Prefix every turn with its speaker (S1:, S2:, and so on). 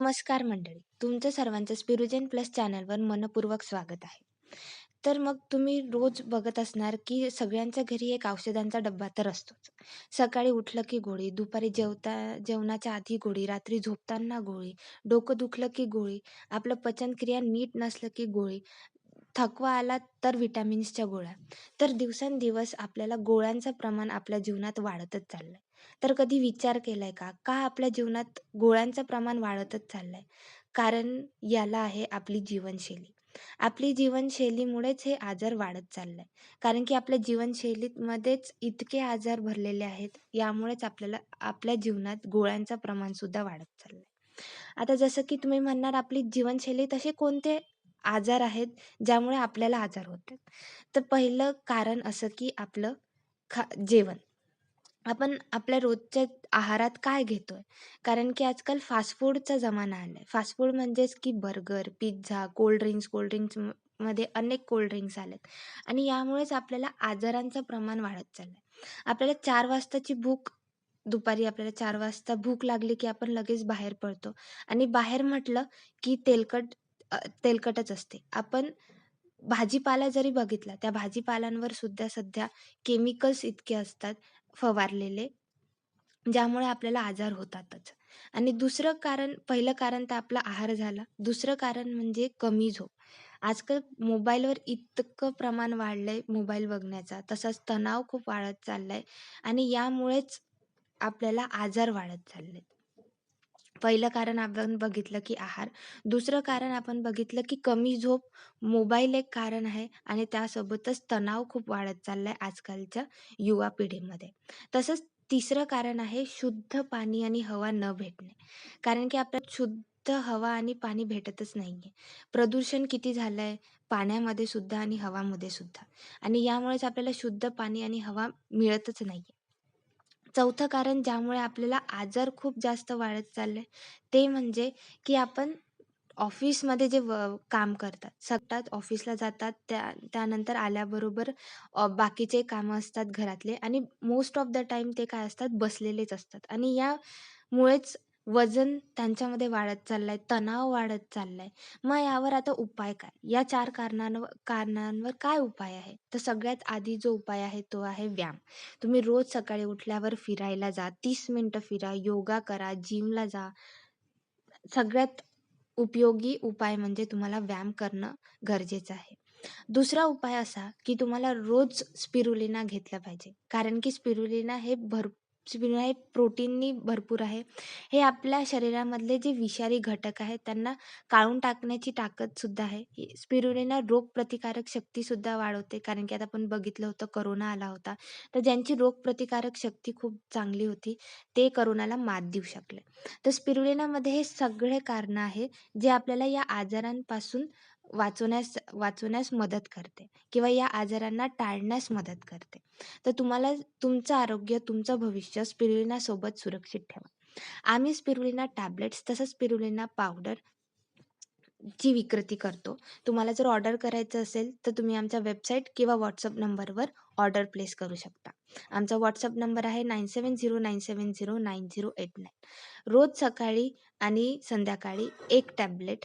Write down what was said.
S1: नमस्कार मंडळी. तुमचं सर्वांचं स्पिरुजेन प्लस चॅनलवर मनपूर्वक स्वागत आहे. तर मग तुम्ही रोज बघत असणार, की सगळ्यांच्या घरी एक औषधांचा डब्बा तर असतोच. सकाळी उठलं की गोळी, दुपारी जेवता जेवणाच्या आधी गोळी, रात्री झोपताना गोळी, डोकं दुखलं की गोळी, आपलं पचनक्रिया नीट नसलं की गोळी, थकवा आला तर व्हिटॅमिन्सच्या गोळ्या. तर दिवसेंदिवस आपल्याला गोळ्यांचं प्रमाण आपल्या जीवनात वाढतच चाललंय. तर कधी विचार केलाय का, का आपल्या जीवनात गोळ्यांचं प्रमाण वाढतच चाललंय? कारण याला आहे आपली जीवनशैली. आपली जीवनशैलीमुळेच हे आजार वाढत चाललंय. कारण की आपल्या जीवनशैलीमध्येच इतके आजार भरलेले आहेत. यामुळेच आपल्याला आपल्या जीवनात गोळ्यांचं प्रमाण सुद्धा वाढत चाललंय. आता जसं की तुम्ही म्हणणार आपली जीवनशैलीत असे कोणते आजार आहेत, ज्यामुळे आपल्याला आजार होतात? तर पहिलं कारण असं की आपलं खा जेवण. आपण आपल्या रोजच्या आहारात काय घेतोय? कारण की आजकाल फास्ट फूडचा जमाना आलाय. फास्ट फूड म्हणजेच की burger, pizza, cold drinks, cold ड्रिंक्समध्ये मध्ये अनेक कोल्ड ड्रिंक्स आलेत आणि यामुळेच आपल्याला आजारांचं प्रमाण वाढत चाललंय. आपल्याला 4 वाजताची भूक दुपारी आपल्याला 4 वाजता भूक लागली, की आपण लगेच बाहेर पडतो आणि बाहेर म्हटलं, की तेलकट अ, तेलकटच असते. आपण भाजीपाला जरी बघितला, त्या भाजीपालांवर सुद्धा सध्या केमिकल्स इतके असतात फवारलेले, ज्यामुळे आपल्याला आजार होतातच. आणि दुसरं कारण पहिलं कारण तर आपला आहार झाला. दुसरं कारण म्हणजे कमी झोप. आजकाल मोबाईलवर इतकं प्रमाण वाढलंय मोबाईल बघण्याचा, तसाच तणाव खूप वाढत चाललाय आणि यामुळेच आपल्याला आजार वाढत चाललेत. पहिलं कारण आपण बघितलं की आहार. दुसरं कारण आपण बघितलं की कमी झोप, मोबाईल एक कारण आहे आणि त्यासोबतच तणाव खूप वाढत चाललाय आजकालच्या युवा पिढीमध्ये. तसंच तिसरं कारण आहे शुद्ध पाणी आणि हवा न भेटणे. कारण की आपल्याला शुद्ध हवा आणि पाणी भेटतच नाहीये. प्रदूषण किती झालंय पाण्यामध्ये सुद्धा आणि हवामध्ये सुद्धा आणि यामुळेच आपल्याला शुद्ध पाणी आणि हवा मिळतच नाहीये. चौथं कारण ज्यामुळे आपल्याला आजार खूप जास्त वाढत चालले, ते म्हणजे की आपण ऑफिसमध्ये जे व काम करतात, सगळ्यात ऑफिसला जातात, त्या त्यानंतर आल्याबरोबर अ, बाकीचे कामं असतात घरातले आणि मोस्ट ऑफ द टाईम ते काय असतात, बसलेलेच असतात. आणि यामुळेच वजन त्यांच्यामध्ये वाढत चाललंय, तणाव वाढत चाललाय. मग यावर आता उपाय काय? या 4 कारणांवर कारणांवर काय उपाय आहे? तर सगळ्यात आधी जो उपाय आहे तो आहे व्यायाम. तुम्ही रोज सकाळी उठल्यावर फिरायला जा, 30 मिनिटं फिरा, योगा करा, जिमला जा. सगळ्यात उपयोगी उपाय म्हणजे तुम्हाला व्यायाम करणं गरजेचं आहे. दुसरा उपाय असा, की तुम्हाला रोज स्पिरुलिना घेतला पाहिजे. कारण की स्पिरुलिना हे भर स्पिरुलिना हे प्रोटीननी भरपूर आहे. हे आपल्या शरीरामधले जे विषारी घटक आहेत, त्यांना काढून टाकण्याची ताकदसुद्धा आहे. ही स्पिरुलिना रोगप्रतिकारक शक्तीसुद्धा वाढवते. कारण की आता आपण बघितलं होतं करोना आला होता. तर ज्यांची रोगप्रतिकारक शक्ती खूप चांगली होती, ते करोनाला मात देऊ शकले. तर स्पिरुलिनामध्ये हे सगळे कारणं आहे, जे आपल्याला या आजारांपासून वाचवण्यास वाचवण्यास मदत करते किंवा या आजारांना टाळण्यास मदत करते. तर तुम्हाला तुमचं आरोग्य, तुमचं भविष्य स्पिरुलिनासोबत सुरक्षित ठेवा. आम्ही स्पिरुलिना टॅब्लेट्स तसंच स्पिरुलिना पावडर ची विक्रेती करतो. तुम्हाला जर ऑर्डर करायचं असेल, तर तुम्ही आमच्या वेबसाईट किंवा व्हॉट्सअप नंबरवर ऑर्डर प्लेस करू शकता. आमचा व्हॉट्सअप नंबर आहे 9709709089. रोज सकाळी आणि संध्याकाळी एक टॅबलेट